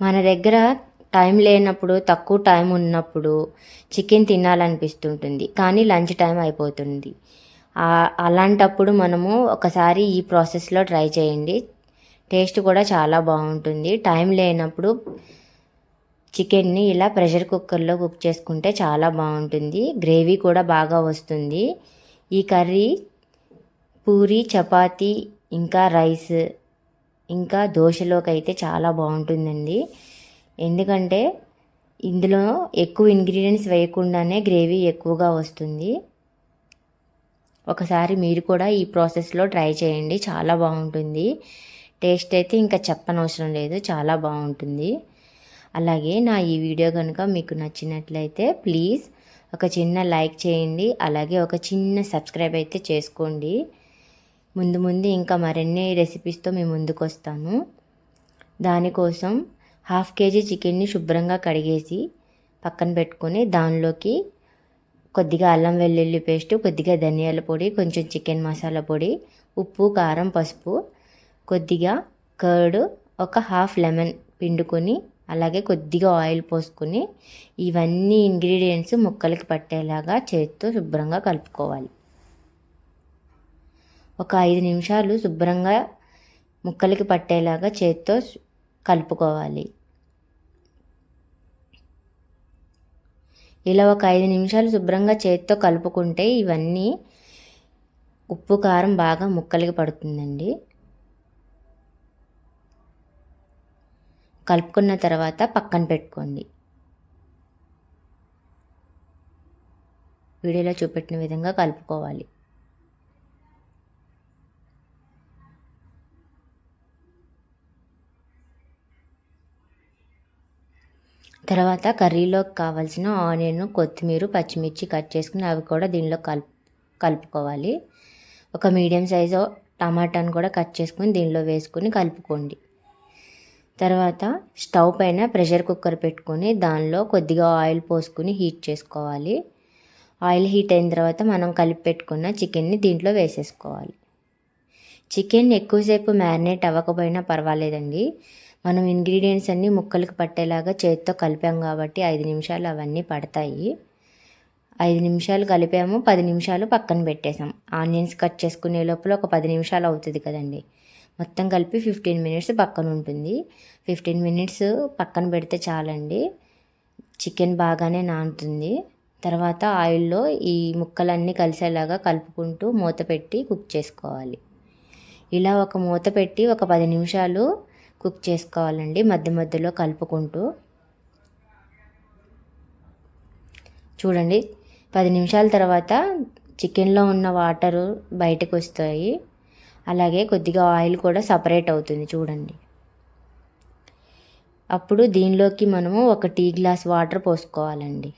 మన దగ్గర టైం లేనప్పుడు తక్కువ టైం ఉన్నప్పుడు చికెన్ తినాలనిపిస్తుంటుంది. కానీ లంచ్ టైం అయిపోతుంది. అలాంటప్పుడు మనము ఒకసారి ఈ ప్రాసెస్లో ట్రై చేయండి. టేస్ట్ కూడా చాలా బాగుంటుంది. టైం లేనప్పుడు చికెన్ని ఇలా ప్రెషర్ కుక్కర్లో కుక్ చేసుకుంటే చాలా బాగుంటుంది. గ్రేవీ కూడా బాగా వస్తుంది. ఈ కర్రీ పూరి చపాతీ ఇంకా రైస్ ఇంకా దోశలోకి అయితే చాలా బాగుంటుందండి. ఎందుకంటే ఇందులో ఎక్కువ ఇంగ్రీడియంట్స్ వేయకుండానే గ్రేవీ ఎక్కువగా వస్తుంది. ఒకసారి మీరు కూడా ఈ ప్రాసెస్లో ట్రై చేయండి చాలా బాగుంటుంది. టేస్ట్ అయితే ఇంకా చెప్పనవసరం లేదు చాలా బాగుంటుంది. అలాగే నా ఈ వీడియో కనుక మీకు నచ్చినట్లయితే ప్లీజ్ ఒక చిన్న లైక్ చేయండి అలాగే ఒక చిన్న సబ్స్క్రైబ్ అయితే చేసుకోండి. ముందు ముందు ఇంకా మరిన్ని రెసిపీస్తో మేము ముందుకు వస్తాను దానికోసం హాఫ్ కేజీ చికెన్ని శుభ్రంగా కడిగేసి పక్కన పెట్టుకొని దానిలోకి కొద్దిగా అల్లం వెల్లుల్లి పేస్ట్ కొద్దిగా ధనియాల పొడి కొంచెం చికెన్ మసాలా పొడి ఉప్పు కారం పసుపు కొద్దిగా కర్డ్ ఒక హాఫ్ లెమన్ పిండుకొని అలాగే కొద్దిగా ఆయిల్ పోసుకొని ఇవన్నీ ఇంగ్రీడియంట్స్ ముక్కలకి పట్టేలాగా చేతితో శుభ్రంగా కలుపుకోవాలి. ఒక ఐదు నిమిషాలు శుభ్రంగా ముక్కలకి పట్టేలాగా చేతితో కలుపుకోవాలి. ఇలా ఒక ఐదు నిమిషాలు శుభ్రంగా చేతితో కలుపుకుంటే ఇవన్నీ ఉప్పు కారం బాగా ముక్కలకి పడుతుందండి. కలుపుకున్న తర్వాత పక్కన పెట్టుకోండి. వీడియోలో చూపెట్టిన విధంగా కలుపుకోవాలి. తర్వాత కర్రీలోకి కావాల్సిన ఆనియన్ కొత్తిమీర పచ్చిమిర్చి కట్ చేసుకుని అవి కూడా దీనిలో కలుపు కలుపుకోవాలి. ఒక మీడియం సైజు టమాటాను కూడా కట్ చేసుకుని దీనిలో వేసుకుని కలుపుకోండి. తర్వాత స్టవ్ పైన ప్రెషర్ కుక్కర్ పెట్టుకొని దానిలో కొద్దిగా ఆయిల్ పోసుకుని హీట్ చేసుకోవాలి. ఆయిల్ హీట్ అయిన తర్వాత మనం కలిపి పెట్టుకున్న చికెన్ని దీంట్లో వేసేసుకోవాలి. చికెన్ ఎక్కువసేపు మ్యారినేట్ అవ్వకపోయినా పర్వాలేదండి. మనం ఇంగ్రీడియంట్స్ అన్నీ ముక్కలకు పట్టేలాగా చేతితో కలిపాం కాబట్టి ఐదు నిమిషాలు అవన్నీ పడతాయి. ఐదు నిమిషాలు కలిపాము పది నిమిషాలు పక్కన పెట్టేసాం ఆనియన్స్ కట్ చేసుకునే లోపల ఒక పది నిమిషాలు అవుతుంది కదండి. మొత్తం కలిపి ఫిఫ్టీన్ మినిట్స్ పక్కన ఉంటుంది. ఫిఫ్టీన్ మినిట్స్ పక్కన పెడితే చాలండి. చికెన్ బాగానే నానుతుంది. తర్వాత ఆయిల్లో ఈ ముక్కలన్నీ కలిసేలాగా కలుపుకుంటూ మూత పెట్టి కుక్ చేసుకోవాలి. ఇలా ఒక మూత పెట్టి ఒక పది నిమిషాలు కుక్ చేసుకోవాలండి మధ్య మధ్యలో కలుపుకుంటూ. చూడండి పది నిమిషాల తర్వాత చికెన్లో ఉన్న వాటరు బయటకు వస్తాయి. అలాగే కొద్దిగా ఆయిల్ కూడా సపరేట్ అవుతుంది చూడండి. అప్పుడు దీనిలోకి మనము ఒక టీ గ్లాస్ వాటర్ పోసుకోవాలండి.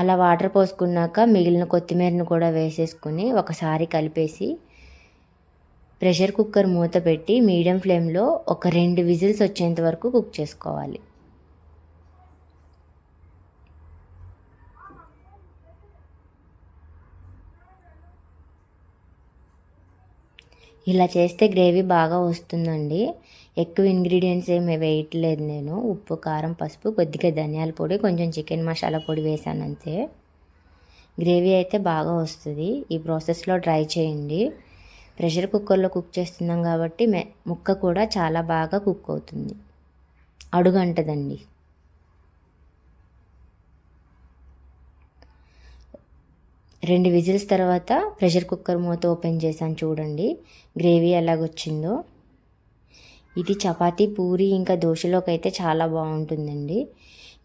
అలా వాటర్ పోసుకున్నాక మిగిలిన కొత్తిమీరను కూడా వేసేసుకుని ఒకసారి కలిపేసి ప్రెషర్ కుక్కర్ మూత పెట్టి మీడియం ఫ్లేమ్లో ఒక రెండు విజిల్స్ వచ్చేంత వరకు కుక్ చేసుకోవాలి. ఇలా చేస్తే గ్రేవీ బాగా వస్తుందండి. ఎక్కువ ఇంగ్రీడియంట్స్ ఏమి వేయట్లేదు నేను. ఉప్పు కారం పసుపు కొద్దిగా ధనియాల పొడి కొంచెం చికెన్ మసాలా పొడి వేసాను అంతే. గ్రేవీ అయితే బాగా వస్తుంది. ఈ ప్రాసెస్లో ట్రై చేయండి. ప్రెషర్ కుక్కర్లో కుక్ చేస్తున్నాం కాబట్టి మె ముక్క కూడా చాలా బాగా కుక్ అవుతుంది. అడుగంటదండి. రెండు విజిల్స్ తర్వాత ప్రెషర్ కుక్కర్ మూత ఓపెన్ చేశాను చూడండి. గ్రేవీ ఎలాగొచ్చిందో. ఇది చపాతీ పూరి ఇంకా దోశలోకి అయితే చాలా బాగుంటుందండి.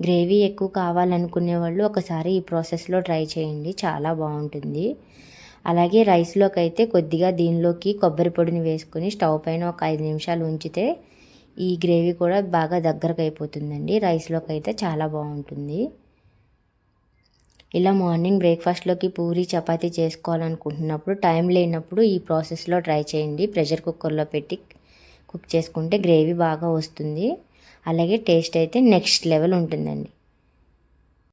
గ్రేవీ ఎక్కువ కావాలనుకునే వాళ్ళు ఒకసారి ఈ ప్రాసెస్లో ట్రై చేయండి. చాలా బాగుంటుంది. అలాగే రైస్లోకి అయితే కొద్దిగా దీనిలోకి కొబ్బరి పొడిని వేసుకొని స్టవ్ పైన ఒక ఐదు నిమిషాలు ఉంచితే ఈ గ్రేవీ కూడా బాగా దగ్గరకు అయిపోతుందండి రైస్లోకి అయితే చాలా బాగుంటుంది. ఇలా మార్నింగ్ బ్రేక్ఫాస్ట్లోకి పూరి చపాతీ చేసుకోవాలనుకుంటున్నప్పుడు టైం లేనప్పుడు ఈ ప్రాసెస్లో ట్రై చేయండి. ప్రెషర్ కుక్కర్లో పెట్టి కుక్ చేసుకుంటే గ్రేవీ బాగా వస్తుంది. అలాగే టేస్ట్ అయితే నెక్స్ట్ లెవెల్ ఉంటుందండి.